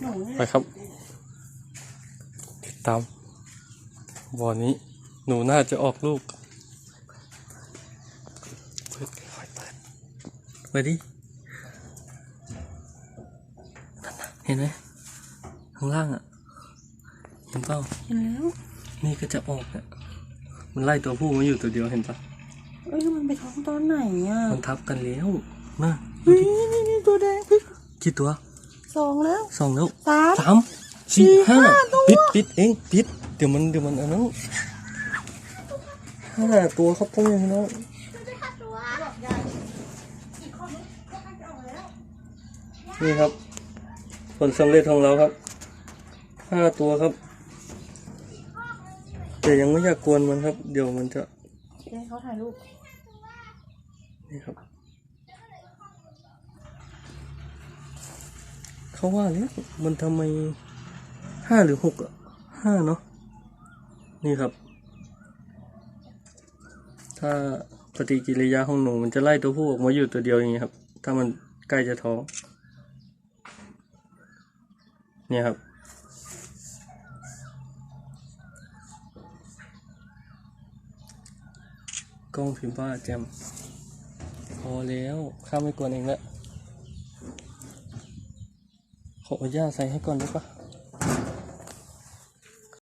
หนูนี่ไปครับติดตามบ่อนี้หนูน่าจะออกลูกเปิดค่อยๆเปิดเปิดดินั่นน่ะเห็นไหมข้างล่างอะเห็นเปล่าเห็นแล้ว นี่ก็จะออกเนี่ยมันไล่ตัวผู้มาอยู่ตัวเดียวเห็นปะเอ้ยแล้วมันไปท้องตอนไหนอะ มันทับกันแล้วนะเฮ้ยนี่นี่ตัวแดงพี่กี่ตัว สองแล้ว สองแล้วสาม สามสี่สี่ห้าห้าตัวปิดปิดเองปิด เดี๋ยวมันเดี๋ยวมันอันนั้นห้าตัวครับพ่อแม่พี่น้องนี่ครับ ผลสำเร็จของเราครับห้าตัวครับ แต่ยังไม่อยากกวนมันครับ เดี๋ยวมันจะให้เขาถ่ายรูปนี่ครับ เขาว่าแล้วมันทำไมห้าหรือหกอะห้าเนาะนี่ครับ ถ้าปฏิกิริยาของหนูมันจะไล่ตัวผู้ออกมาอยู่ตัวเดียวอย่างนี้ครับ ถ้ามันใกล้จะท้อง เนี่ยครับ กล้องพิมพ์ว่าแจมพอแล้วข้าไม่กวนเองแล้ว ขออนุญาตใส่ให้ก่อนได้ปะ